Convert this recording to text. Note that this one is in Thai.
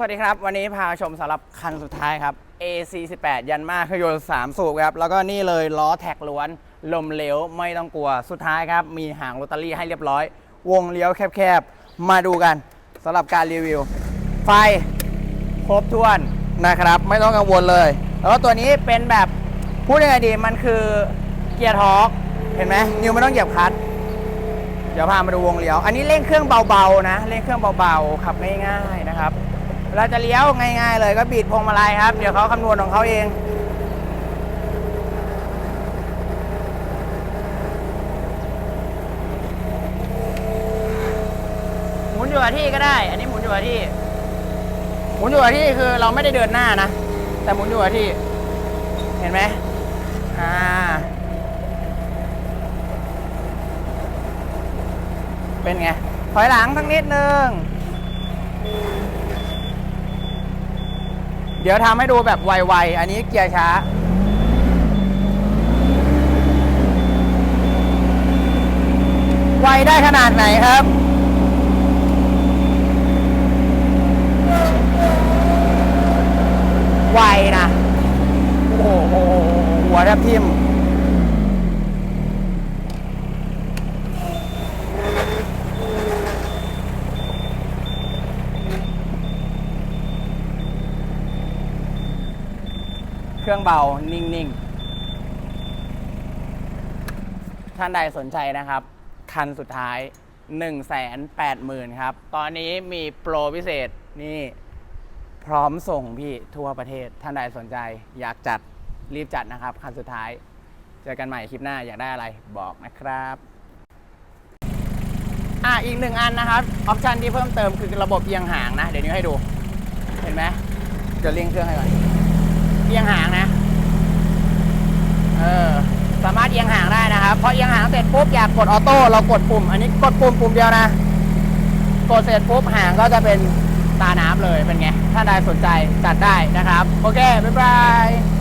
สวัสดีครับ วันนี้พาชมสำหรับคันสุดท้ายครับ AC18 ยันมาเครื่องยนต์3สูบครับ แล้วก็นี่เลยล้อแท็กล้วน ลมเหลวไม่ต้องกลัวสุดท้ายครับ มีหางโรตารี่ให้เรียบร้อย วงเลี้ยวแคบๆ มาดูกันสำหรับการรีวิว ไฟครบถ้วนนะครับ ไม่ต้องกังวลเลย แล้วก็ตัวนี้เป็นแบบพูดยังไงดีมันคือเกียร์ทอร์กเห็นไหมนิวไม่ต้องเหยียบคลัตช์เดี๋ยวพามาดูวงเลี้ยว อันนี้เร่งเครื่องเบาๆนะเร่งเครื่องเบาๆขับง่ายๆนะครับ เวลาจะเลี้ยวง่ายๆเลยก็บีดพวงมาลัยครับ เดี๋ยวเขาคำนวณของเขาเองหมุนอยู่กับที่ก็ได้ อันนี้หมุนอยู่กับที่หมุนอยู่กับที่คือเราไม่ได้เดินหน้านะ แต่หมุนอยู่กับที่ เห็นไหมอ่าเป็นไงถอยหลังทั้งนิดนึง ดี๋ยวทำให้ดูแบบไวๆ อันนี้เกียร์ช้า ไวได้ขนาดไหนครับ ไวนะ โอ้โหหัวแทบทิ่ม เครื่องเบานิ่งๆ ท่านใดสนใจนะครับ คันสุดท้าย 1 8 0 0 0 0 ครับ ตอนนี้มีโปรพิเศษนี่พร้อมส่งพี่ทั่วประเทศ ท่านใดสนใจอยากจัดรีบจัดนะครับ คันสุดท้าย เจอกันใหม่คลิปหน้าอยากได้อะไรบอกนะครับอะอีกหนึ่งอันนะครับ ออปชันที่เพิ่มเติมคือระบบเอียงหางนะ เดี๋ยวนี้ให้ดู เห็นไหมเดี๋ยวเร่งเครื่องให้ก่อน เอียงหางนะ เออ สามารถเอียงหางได้นะครับ พอเอียงหางเสร็จปุ๊บอยากกดออโต้เรากดปุ่ม อันนี้กดปุ่มปุ่มเดียวนะ กดเสร็จปุ๊บหางก็จะเป็นตาน้ำเลยเป็นไง ถ้าใดสนใจจัดได้นะครับ โอเค บ๊ายบาย